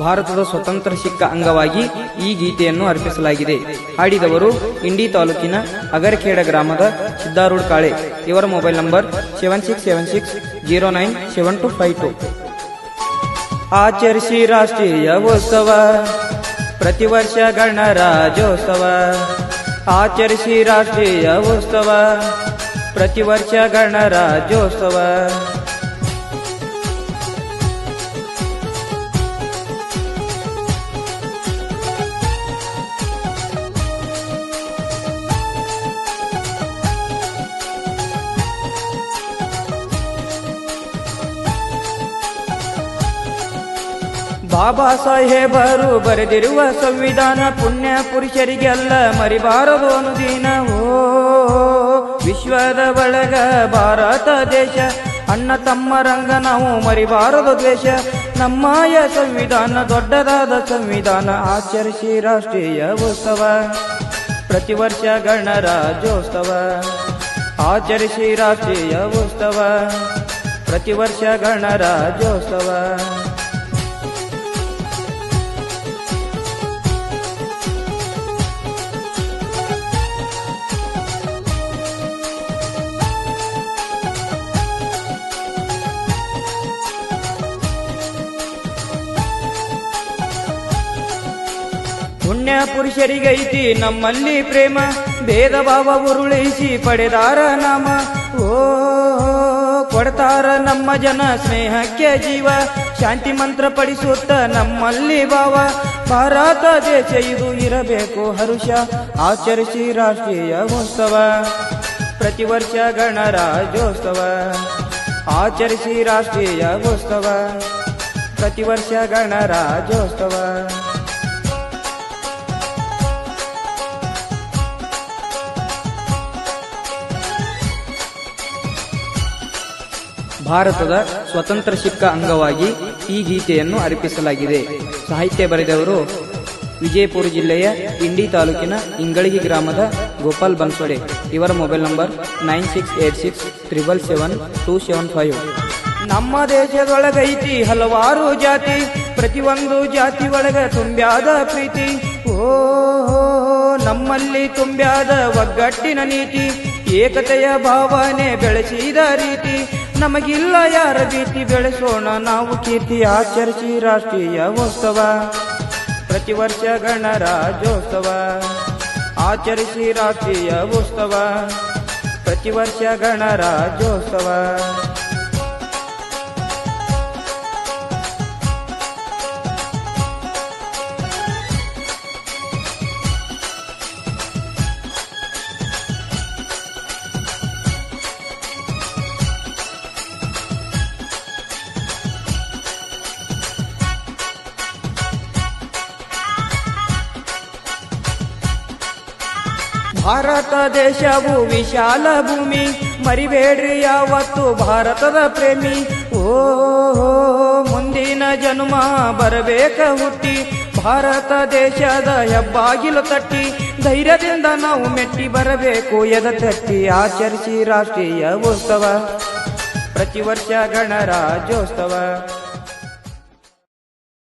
ಭಾರತದ ಸ್ವತಂತ್ರ ಸಿಕ್ಕ ಅಂಗವಾಗಿ ಈ ಗೀತೆಯನ್ನು ಅರ್ಪಿಸಲಾಗಿದೆ. ಹಾಡಿದವರು ಇಂಡಿ ತಾಲೂಕಿನ ಅಗರಖೇಡ ಗ್ರಾಮದ ಸಿದ್ದಾರೂಢ ಕಾಳೆ. ಇವರ mobile number seven six seven six zero nine seven two five two. ಆಚರಿಸಿ ರಾಷ್ಟ್ರೀಯ ಉತ್ಸವ, ಪ್ರತಿ ವರ್ಷ ಗಣರಾಜ್ಯೋತ್ಸವ. ಆಚರಿಸಿ ರಾಷ್ಟ್ರೀಯ ಉತ್ಸವ, ಪ್ರತಿ ವರ್ಷ ಗಣರಾಜ್ಯೋತ್ಸವ. ಬಾಬಾ ಸಾಹೇಬರು ಬರೆದಿರುವ ಸಂವಿಧಾನ ಪುಣ್ಯ ಪುರುಷರಿಗೆಲ್ಲ ಮರಿಬಾರದು ಓ ವಿಶ್ವದ ಒಳಗ ಭಾರತ ದೇಶ, ಅಣ್ಣ ತಮ್ಮರಂಗ ನಾವು ಮರಿಬಾರದು ದ್ವೇಷ. ನಮ್ಮಯ ಸಂವಿಧಾನ ದೊಡ್ಡದಾದ ಸಂವಿಧಾನ ಆಚರಿಸಿ ರಾಷ್ಟ್ರೀಯ ಉತ್ಸವ. ಪ್ರತಿ ವರ್ಷ ಗಣರಾಜ್ಯೋತ್ಸವ ಆಚರಿಸಿ ರಾಷ್ಟ್ರೀಯ ಉತ್ಸವ. ಪ್ರತಿ ವರ್ಷ ಗಣರಾಜ್ಯೋತ್ಸವ. ಪುಣ್ಯ ಪುರುಷರಿಗೈತಿ ನಮ್ಮಲ್ಲಿ ಪ್ರೇಮ, ಭೇದ ಭಾವ ಉರುಳಿಸಿ ಪಡೆದಾರ ನಾಮ. ಓ, ಕೊಡ್ತಾರ ನಮ್ಮ ಜನ ಸ್ನೇಹಕ್ಕೆ ಜೀವ, ಶಾಂತಿ ಮಂತ್ರ ಪಡಿಸುತ್ತ ನಮ್ಮಲ್ಲಿ ಭಾವ. ಭಾರತ ದೇಶ ಇದು ಇರಬೇಕು ಹರುಷ, ಆಚರಿಸಿ ರಾಷ್ಟ್ರೀಯ ಉತ್ಸವ. ಪ್ರತಿ ವರ್ಷ ಗಣರಾಜ್ಯೋತ್ಸವ, ಆಚರಿಸಿ ರಾಷ್ಟ್ರೀಯ ಉತ್ಸವ. ಪ್ರತಿ ವರ್ಷ ಗಣರಾಜ್ಯೋತ್ಸವ. ಭಾರತದ ಸ್ವತಂತ್ರ ಸಿಕ್ಕ ಅಂಗವಾಗಿ ಈ ಗೀತೆಯನ್ನು ಅರ್ಪಿಸಲಾಗಿದೆ. ಸಾಹಿತ್ಯ ಬರೆದವರು ವಿಜಯಪುರ ಜಿಲ್ಲೆಯ ಇಂಡಿ ತಾಲೂಕಿನ ಇಂಗಳಗಿ ಗ್ರಾಮದ ಗೋಪಾಲ್ ಬನ್ಸೊಡೆ ಇವರ mobile number nine six eight six triple seven two seven five. ನಮ್ಮ ದೇಶದೊಳಗೈತಿ ಹಲವಾರು ಜಾತಿ, ಪ್ರತಿಯೊಂದು ಜಾತಿ ಒಳಗ ತುಂಬ್ಯಾದ ಪ್ರೀತಿ. ಓ ನಮ್ಮಲ್ಲಿ ತುಂಬ್ಯಾದ ಒಗ್ಗಟ್ಟಿನ ನೀತಿ, ಏಕತೆಯ ಭಾವನೆ ಬೆಳೆಸಿದ ರೀತಿ. ನಮಗಿಲ್ಲ ಯಾರ ಭೀತಿ ಬೆಳೆಸೋಣ, ನಾವು ಕೀರ್ತಿ ಆಚರಿಸಿ ರಾಷ್ಟ್ರೀಯ ಉತ್ಸವ. ಪ್ರತಿ ವರ್ಷ ಗಣರಾಜ್ಯೋತ್ಸವ, ಆಚರಿಸಿ ರಾಷ್ಟ್ರೀಯ ಉತ್ಸವ. ಪ್ರತಿ ವರ್ಷ ಗಣರಾಜ್ಯೋತ್ಸವ. ಭಾರತ ದೇಶವು ವಿಶಾಲ ಭೂಮಿ, ಮರಿಬೇಡ್ರಿ ಯಾವತ್ತು ಭಾರತದ ಪ್ರೇಮಿ. ಓ ಮುಂದಿನ ಜನ್ಮ ಬರಬೇಕ ಹುಟ್ಟಿ, ಭಾರತ ದೇಶದ ಹೆಬ್ಬಾಗಿಲು ತಟ್ಟಿ. ಧೈರ್ಯದಿಂದ ನಾವು ಮೆಟ್ಟಿ ಬರಬೇಕು, ಎದ ತಟ್ಟಿ. ಆಚರಿಸಿ ರಾಷ್ಟ್ರೀಯ ಉತ್ಸವ, ಪ್ರತಿ ವರ್ಷ ಗಣರಾಜ್ಯೋತ್ಸವ.